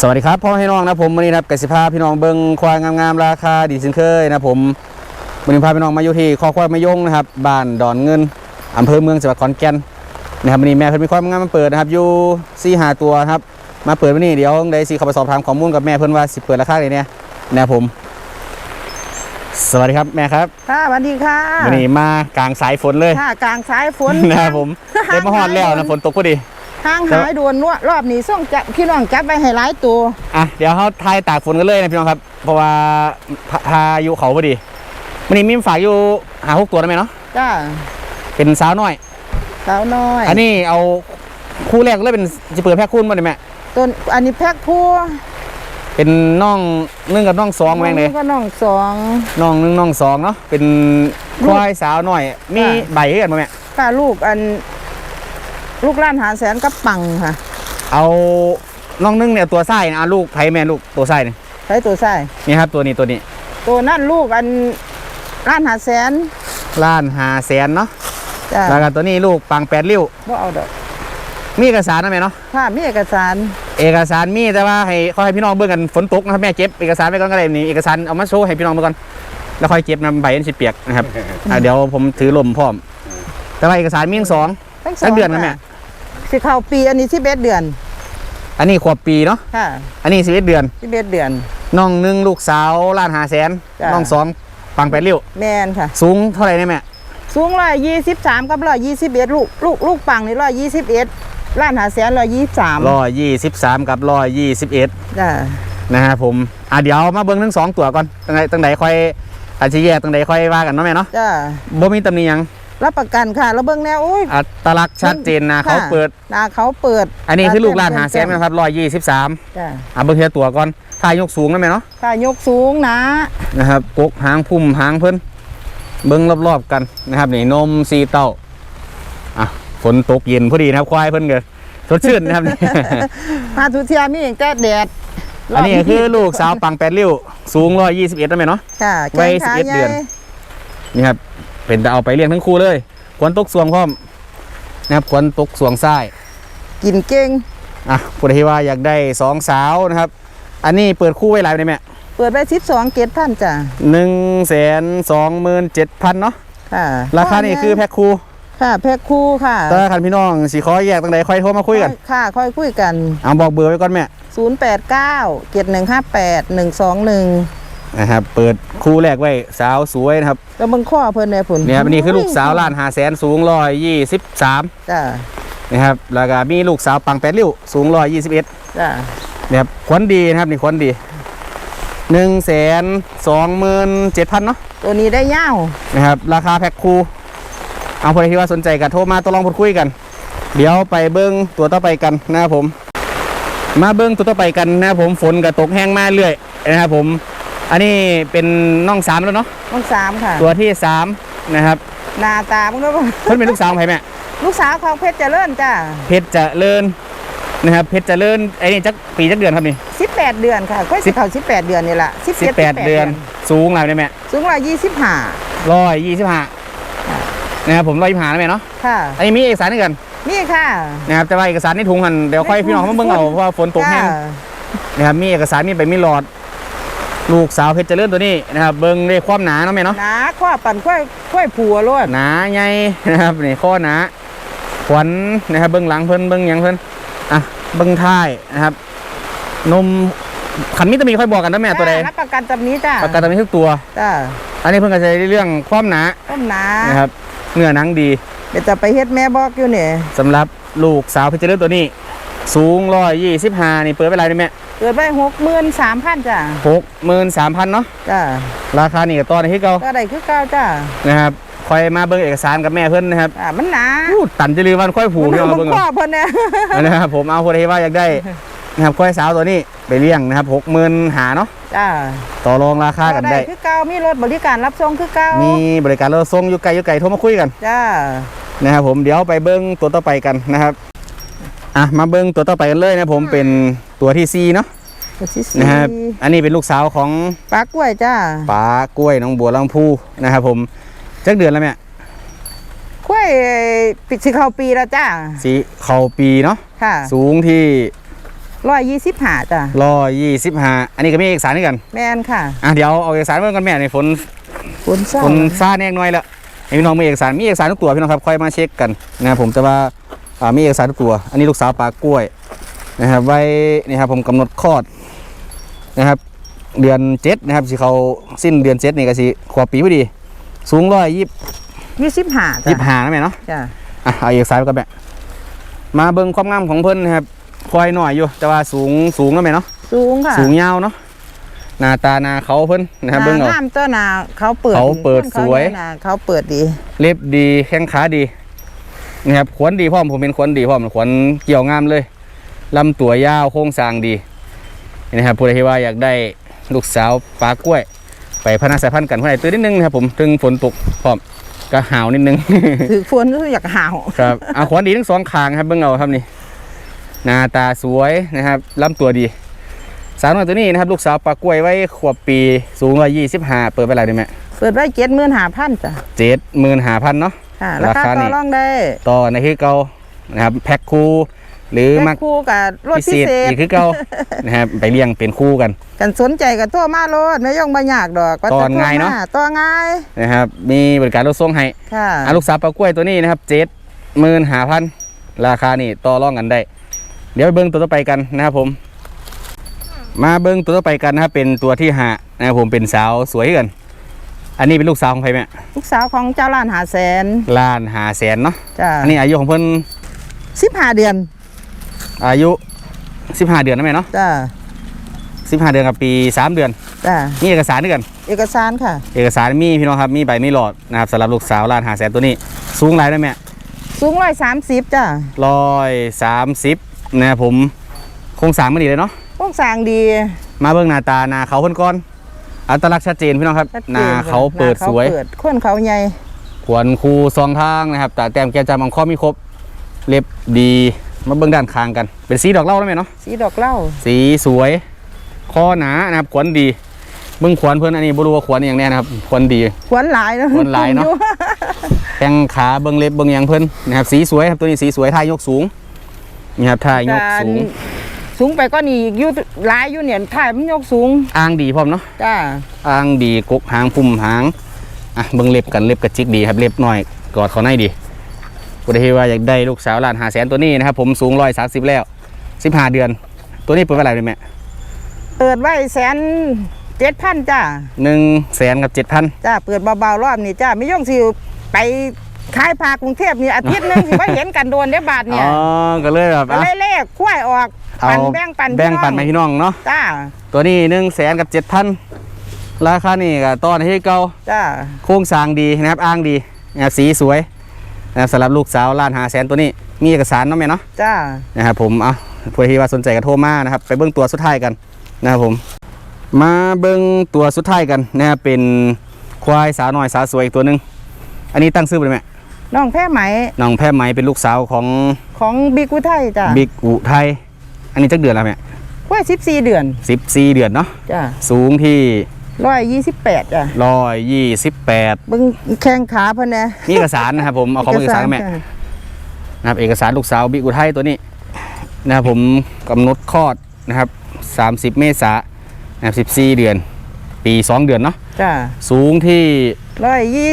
สวัสดีครับพ่อพี่น้องนะผมวันนี้นะครับกสิภาพี่น้องเบิงควายงามๆราคาดีสินเคยนะผมวันนี้พาพี่น้องมาอยู่ที่คอควายมะยงนะครับบ้านดอนเงินอำเภอเมืองจังหวัดขอนแก่นนะครับวันนี้แม่เพิ่นมีความงามมาเปิดนะครับอยู่สี่หาตัวนะครับมาเปิดวันนี้เดี๋ยวได้สิเข้าไปสอบถามข้อมูลกับแม่เพิ่นว่าสิเปิดราคาไหนเนี่ยนะครับผม สวัสดีครับแม่ครับค่ะสวัสดีค่ะวันนี้มากลางสายฝนเลยค่ะกลางสายฝนนะครับผมได้มาฮอดแล้วนะฝนตกพอดี ห้างหายด่วนนวดรอบนี้ส่งจับพี่น้องจับไปให้หลายตัวอะเดี๋ยวเขาทายตากฝนกันเลยนะพี่น้องครับ เพราะว่าพาพายุเขาพอดีวันนี้มีฝากอยู่หาหกตัวได้ไหมเนาะจ้าเป็นสาวน้อย สาวน้อย อันนี้เอาคู่แรกเลยเป็นจะเปิดแพ็คคู่มาได้ไหมต้นอันนี้แพ็คผู้เป็นน้องหนึ่งกับน้องสองแม่งเลยก็น้องสองน้องหนึ่งน้องสองเนาะเป็นควายสาวน้อย มีค่ะใบให้กันไหมแม่ค่ะลูกอัน ลูกล้านหาแสนกับปังค่ะ เอาน้องหนึ่งเนี่ยตัวไส้นะอะลูกไผ่แม่ลูกตัวไส้นี่ใช้ตัวใส่นี่ครับตัวนี้ตัวนี้ ตัวนั่นลูกอันล้านหาแสนล้านหาแสนเนาะจ้าแล้วก็ตัวนี้ลูกปังแปดริ้วบ่เอาดอกมีเอกสารนะแม่เนาะค่ะมีเอกสาร เอกสารมีแต่ว่าให้เขาให้พี่น้องเบิ่งกันฝนตกนะครับแม่เก็บเอกสารไปก่อนก็ได้นี่เอกสารเอามาโชว์ให้พี่น้องเบิ่งก่อนแล้วค่อยเก็บนำใบอันสิเปียกนะครับอะเดี๋ยวผมถือลมพร้อม แต่ว่าเอกสารมีทั้งสองทั้งสสัอกงเดือนนะแม่ค่ะ สิเข้าปีอันนี้สิบเอ็ดเดือนอันนี้ขวบปีเนาะค่ะอันนี้สิบเอ็ดเดือนสิบเอ็ดเดือน น้องหนึ่งลูกสาวล้านหาแสนจ้ะ น้องสองปังแปดริ้วแมนค่ะ สูงเท่าไหร่เนี่ยแม่สูงร้อยยี่สิบสามกับร้อยยี่สิบเอ็ดลูกลูกลูกปังนี่ร้อยยี่สิบเอ็ดล้านหาแสนร้อยยี่สิบสามร้อยยี่สิบสามกับร้อยยี่สิบเอ็ดจ้านะฮะผมอะเดี๋ยวมาเบิ่งทั้งสองตัวก่อนตั้งไหนตั้งไหนค่อยอาจจะแยกตั้งไหนค่อยว่ากันเนาะแม่เนาะจ้าบ่มีตำหนิหยัง รับประกันค่ะแล้วเบิ่งแนวโอ้ยอัตลักษณ์ชัดเจนนะเขาค่ะเปิดหนาเขาเปิด อันนี้คือลูกล้านหาแสนนะครับร้อยยี่สิบสามจ้าอะเบิ่งเทียตัวก่อนถ้ายกสูงนะแม่เนาะค่ะยกสูงนะนะครับกกหางพุ่มหางเพิ่นเบิ่งรอบๆกันนะครับนี่นมสีเต้าอะฝนตกเย็นพอดีนะครับควายเพิ่นเกิดสดชื่นนะครับพาทุเทียมีอย่างแต่แดดอันนี้คือลูกสาวปังแปดริ้วสูงร้อยยี่สิบเอ็ดนะแม่เนาะค่ะวัยแข้งขา11เดือนใหญ่นี่ครับ เป็นแต่เอาไปเลี้ยงทั้งคู่เลยควรตกสวงพร้อมนะครับควรตกสวงซ้าย กินเก่งอะผู้ใดที่ว่าอยากได้สองสาวนะครับ อันนี้เปิดคู่ไว้หลายไหมแม่เปิดไปสิบสองเกตพันจ้าหนึ่งแสนสองหมื่นเจ็ดพันเนาะค่ะราคานี่คือแพ็คคู่ค่ะแพ็คคู่ค่ะแต่คันพี่น้องสีขอแยกตั้งใดค่อยโทรมาคุยกัน ค่ะค่อยคุยกันเอาบอกเบอร์ไว้ก่อนแม่ศูนย์แปดเก้าเจ็ดหนึ่งห้าแปดหนึ่งสองหนึ่ง นะครับเปิดคู่แรกไว้สาวสวยนะครับแล้วมึงข้อเพิ่นเนี่ยผุนเนี่ยครับอันนี้คือลูกสาวล้านหาแสนสูงร้อยยี่สิบสามจ้านะครับแล้วก็มีลูกสาวปังแปดริ้วสูงร้อยยี่สิบเอ็ดจ้านะครับขวัญดีนะครับนี่ขวัญดีหนึ่งแสนสองหมื่นเจ็ดพันเนาะตัวนี้ได้ยาวนะครับราคาแพ็คคู่เอาคนที่ว่าสนใจก็โทรมาตกลองพูดคุยกัน เดี๋ยวไปเบิ้งตัวต่อไปกันนะครับผม มาเบิ้งตัวต่อไปกันนะครับผมฝนก็ตกแห้งมาเรื่อยนะครับผม อันนี้เป็นน้องสามแล้วเนาะน้องสามค่ะ ตัวที่สามนะครับหน้าตามันก็เพิ่นเป็นลูกสาวของใครแม่ลูกสาวของเพชรเจริญจ้าเพชรเจริญนะครับเพชรเจริญไอ้นี่จักปีจักเดือนครับนี่สิบแปดเดือนค่ะค่อยสิเขาสิบแปดเดือนนี่แหละสิบสิบแปดเดือน สูงอะไรเนี่ยแม่สูงร้อยยี่สิบห้าร้อยยี่สิบห้านะครับผมร้อยยี่สิบห้านะแม่เนาะค่ะอันนี้มีเอกสารให้กันนี่ค่ะนะครับแต่ว่าเอกสารในถุงหันเดี๋ยวค่อยพี่น้องเขามาเบิ่งเอาเพราะว่าฝนตกแห้งจ้านะครับมีเอกสารมีไปมีหลอด ลูกสาวเพชรเจริญตัวนี้นะครับเบิ่งได้ความหนาเนาะแม่เนาะหนาข้อปั่นค่อยค่อยผัวรวดหนาใหญ่นะครับนี่ข้อหนาขวัญนะครับเบิ่งหลังเพิ่นเบิ่งหยังเพิ่นอะเบิ่งท้ายนะครับ นมขันมิตรมีค่อยบอกกันนะแม่ตัวใดจ้ารับประกันตำนี้จ้าประกันตัวนี้ทุกตัวจ้าอันนี้เพิ่งกระจายเรื่องความหนาต้มหนานะครับเนื้อหนังดีเดี๋ยวจะไปเฮ็ดแม่บอกอยู่เนี่ยสำหรับลูกสาวเพชรเจริญตัวนี้ สูงร้อยยี่สิบห้านี่เปิดไปไรนี่แม่ เกิดไปหกหมื่นสามพันจ้าหกหมื่นสามพันเนาะจ้าราคานี่ก็ต่อในที่เก่าก็ได้คือเก้าจ้านะครับคอยมาเบิ่งเอกสารกับแม่เพิ่นนะครับอ่ามันหนาพูดตันจะลืมวันค่อยผูกมันเนี่ยมัมาเบิ่งนข้อเพิ่นเนี่ยเอานะครับผมเอาคนที่ว่าอยากได้นะครับค่อยสาวตัวนี้ไปเลี้ยงนะครับหกหมื่นหาเนาะจ้าต่อรองราคากันได้คือเก้ามีรถบริการรับส่งคือเก้ามีบริการรถส่งอยู่ไกลอยู่ไกลโทรมาคุยกันจ้านะครับผมเดี๋ยวไปเบิ้งตัวต่อไปกันนะครับ อะมาเบิ้งตัวต่อไปกันเลยนะผมเป็นตัวที่ซีเนาะตัวที่สี่นะครับอันนี้เป็นลูกสาวของปลากล้วยจ้าป๋ากล้วยน้องบัวลำพูนะครับผมจักเดือนแล้วแม่กล้วยปิดสิเข้าปีแล้วจ้าสีเขาปีเนาะค่ะ สูงที่ร้อยยี่สิบห้าจ้ะร้อยยี่สิบห้าอันนี้ก็มีเอกสารด้วยกัน แมนค่ะอะเดี๋ยวเอาเอกสารเมื่อกันแม่ในฝนฝนเศร้าฝนซ่าแน่น้อยแล้วให้พี่น้องมีเอกสารมีเอกสารทุกตัวพี่น้องครับค่อยมาเช็คกันนะครับผมแต่ว่าอ่า มีเอกสารทุกตัว อันนี้ลูกสาวปลากล้วยนะครับไว้นี่ครับผมกำหนดคลอดนะครับ เดือนเจ็ดนะครับสิเขาสิ้นเดือนเจ็ดนี่ก็สิขวบปีพอดี สูงร้อยยี่ยี่สิบห้าสิบจ้ะห้านะแม่เนาะจ้ะอะเอาเอกสารไปกันแม่มาเบิ่งความงามของเพิ่นนะครับควายหน่อยอยู่ แต่ว่าสูงสูงแล้วแม่เนาะสูงค่ะสูงยาวเนาะหน้าตาหน้าเขาเพิ่นนะครับเบิ่งเอาน้ำตัวหนาเขาเปิดเขาเปิดสวยเขาเนี่ยนะเขาเปิดดี เล็บดีแข้งขาดี นะครับขวนดีพร้อมผมเป็นขวนดีพร้อมขวนเกี่ยวงามเลยลำตัวยาวโค้งสร้างดีนะครับผู้ใดที่ว่าอยากได้ลูกสาวปลากล้วย ไปพัฒนาสายพันธุ์กันเพื่อให้ตื่นนิดนึงนะครับผมถึงฝนตกพร้อมก็หาวนิดนึงถือฝนก็อยากหาวครับเอาขวานดีทั้งสองคางครับเบิ่งเอาครับนี่หน้าตาสวยนะครับลำตัวดี สาวน้อยตัวนี้นะครับลูกสาวปลากล้วยไว้ขวบปีสูงร้อยยี่สิบห้าเปิดไปอะไรดีไหมเปิดไว้เจ็ดหมื่นห้าพันจ้ะเจ็ดหมื่นห้าพันเนาะ ค่ะราราคาคานี่ต่อรองได้ต่อในคือเก่านะครับแพ็คคู่หรือแพ็มักคคู่กับรถพิพิเศษเศษอีกคือเก่านะครับไปเลี้ยงเป็นคู่กัน กันสนใจกับตัวมาโลดไม่ย่องบ่ยากดอกก็ตอนจะโทรง่ายเนอะมต่อง่ายนะครับมีบริการรถส่งให้ค่ะอะลูกสาวปลากล้วยตัวนี้นะครับเจ็ดหมื่นห้าพันราคานี่ต่อรองกันได้ เดี๋ยวไปเบิ้งตัวต่อไปกันนะครับผม มาเบิ้งตัวต่อไปกันนะครับเป็นตัวที่ห้านะครับผมเป็นสาวสวยกัน อันนี้เป็นลูกสาวของใครแม่ลูกสาวของเจ้าล้านหาแสนล้านหาแสนเนาะจ้ะอันนี้อายุของเพิ่นสิบห้าเดือน อายุสิบห้าเดือนนะแม่เนาะจ้ะสิบห้าเดือนกับปีสามเดือนจ้ะมีเอกสารด้วยกัน เอกสารค่ะ เอกสารมีพี่น้องครับมีใบมีหลอดนะครับสำหรับลูกสาวล้านหาแสนตัวนี้ สูงไรนะแม่สูงร้อยสามสิบจ้ะร้อยสามสิบนะครับผมโครงสร้างไม่ดีเลยเนาะพวกสร้างดี มาเบิ่งหน้าตาหน้าเขาเพิ่นก่อน อัตลักษณ์ชัดเจนพี่น้องครับชัดหจน้าเขาเปิดหน้สวยเปิดข้นเขาใหญ่ขวนคูสองทางนะครับแต่แต้มแก้มจำอังข้อมีครบเล็บดีมาเบิ่งด้านข้างกัน เป็นสีดอกเหล้าแล้วไหมเนาะสีดอกเหล้าสีสวยคอหนานะครับขวนดีเบิ่งขวนเพิ่นอันนี้บ่รู้ว่าขวนอหย่างแน่นะครับขวนดีขวนหลายเนาะขวนหลายเนาะอยู่แข้งขาเบิ่งเล็บเบิ่งหยังเพิ่นนะครับสีสวยครับตัวนี้สีสวยท่ายกสูงนี่ครับท่ายกสูง สูงไปก็นี่อีกอยู่หลายอยู่เนี่ยถ่ายมันยกสูงอ้างดีพร้อมเนาะจ้าอ้างดีกกหางปุ่มหางอะเบิ่งเล็บกันเล็บกระจิกดีครับเล็บน้อยกอดเขาในดีกูได้ว่าอยากได้ลูกสาวล้านหาแสนตัวนี้นะครับผมสูงร้อยสามสิบแล้วสิบห้าเดือน ตัวนี้เปิดเท่าไหร่เลยแม่เปิดไว้แสนเจ็ดพันจ้าหนึ่งแสนกับเจ็ดพันจ้าเปิดเบาๆรอบนี้จ้าไม่ย่องสิไปขายพากรุงเทพนี่อาทิตย์หนึงสิว่าเห็นกันโดนได้อบาทอ๋เนี่ยอก็เลยแบบก็อะ เลยเลขคุ้ยออก เอาปันแบ่งปันแบ่งปันไปพี่น้องเนาะจ้าตัวนี้หนึ่งแสนกับเจ็ดพันราคานี่ก็ตอนที่เก่าจ้าโครงสร้างดีนะครับอ้างดีนะครับสีสวยนะครับสำหรับลูกสาวล้านหาแสนตัวนี้ มีเอกสารเนาะแม่เนาะจ้านะครับผมเอาเพื่อที่ว่าสนใจก็โทรมานะครับไปเบิ้งตัวสุดท้ายกันนะครับผมมาเบิ้งตัวสุดท้ายกันนะครับเป็นควายสาวน้อยสาวสวยอีกตัวหนึ่งอันนี้ตั้งชื่อไปไหมน้องแพ้ไหมน้องแพรไหมเป็นลูกสาวของของบิ๊กอุทัยจ้าบิ๊กอุทัย อันนี้จักเดือนแล้วแม่คุ้ยสิบสี่เดือนสิบสี่เดือนเนาะจ้าสูงที่ร้อยยี่สิบแปดจ้าร้อยยี่สิบแปดเบึงแข้งขาเพิ่นนะมีเอกสารนะครับผมเอาของเอกสารแม่จ้ะนะครับเอกสารลูกสาวบิ๊กอุทัยตัวนี้นะครับผมกำหนดคลอดนะครับ 30 เมษายนนะครับ14 เดือน ปี 2 เดือนเนาะจ้าสูงที่ ร้อยยี่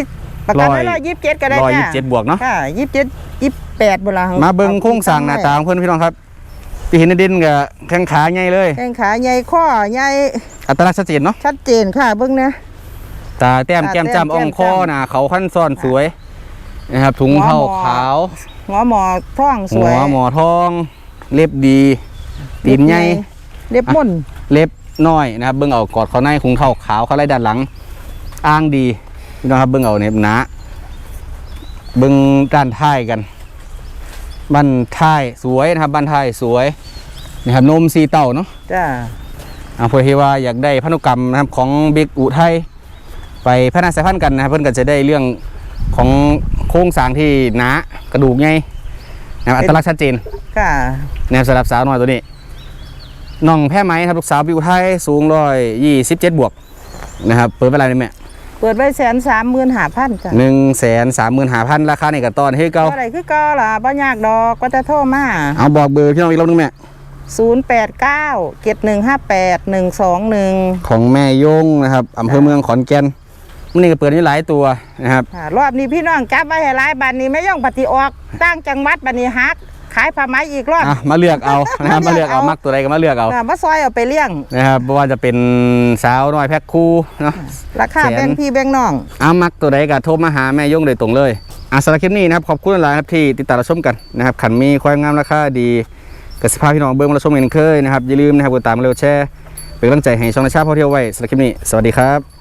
ประกันไว้ร้ร้ออยยยี่สิบเจ็ดก็ได้ร้อยจ้ายี่สิบเจ็ดบวกเนาะค่ะยี่สิบเจ็ดยี่สิบแปดโบราณมาเบิ่งโครงสร้างหน้าตาของเพื่อนพี่น้องครับ ที่เห็นในดินกับแข้งขาใหญ่เลย แข้งขาใหญ่ข้อใหญ่อัตลักษณ์ชัดเจนเนาะชัดเจนค่ะเบิ่งนะตาแต้มตาแก้มแต้มจ้ำอ่องแก้มคอจ้ำหน้าเขาขั้นซ่อนสวยนะครับถุงหัวเท้าหมอขาวหัวหมอท้องสหัววยหมอทอง เล็บดี ตีนใหญ่เล็บมุ่นเล็บน้อยนะครับเบิ่งเอากอดเขาในคุงเท้าขาวเขาไล่ด้านหลัง อ้างดีพี่น้องครับเบิ่งเอาเนี่ยหนาเบิ่งด้านท้ายกัน บันท้ายสวยนะครับบันท้ายสวยนะครับนมสีเต่าเนาะจ้าอ่าเพื่อที่ว่าอยากได้พันธุกรรมนะครับของบิ๊กอุทัยไปพัฒนาสายพันธุ์กันนะครับเพื่อนก็จะได้เรื่องของโครงสร้างที่หนากระดูกใหญ่นะครับอัตลักษณ์ชัดเจนค่ะนะครับสำหรับสาวน้อยตัวนี้น้องแพ้ไหมครับลูกสาวบิวไทยสูงร้อยยี่สิบเจ็ดบวกนะครับเปิดเวลาเลยแม่ เปิดไว้แสนสามหมื่นห้าพันจ้ะหนึ่งแสนสามหมื่นห้าพันราคาในกับตอนให้เก้าอะไรคือเก็ล่ะบ่ยากดอกก็จะโทรมาเอาบอกเบอร์พี่น้องอีกรอบนึงแม่089 7158 121ของแม่ยงนะครับอำเภอเมืองขอนแก่นมันนี่ก็เปิดนี่หลายตัวนะครับอ่ารอบนี้พี่น้องจับไว้ให้หลายบัดนี้ไม่ย่องปฏิออกตั้งจังหวัดบัดนี้ฮัก ขายผ้าไหมอีกรอบอะมาเลือกเอานะครับมามาเลืเลืออกกเอาเอามักตัวใดก็มาเลือกเอาอ่ามาซอยเอาไปเลี้ยงนะครับเพราะว่าจะเป็นสาวน้อยแพ็คคู่เนาะราคาแสนแบ่งพี่แบ่งน้องอามักตัวใดก็โทรมาหาแม่ยงโดยตรงเลยอะสำหรับคลิปนี้นะครับขอบคุณหลายๆครับที่ติดตามรับชมกันนะครับขันมีความงามราคาดีกสิภาพพี่น้องเบิ้งมารับชมกันเคยนะครับอย่าลืมนะครับกดตามมาเร็วแชร์เป็นกำลังใจให้ช่องในชาติพอเที่ยวไว้สำหรับคลิปนี้ สวัสดีครับ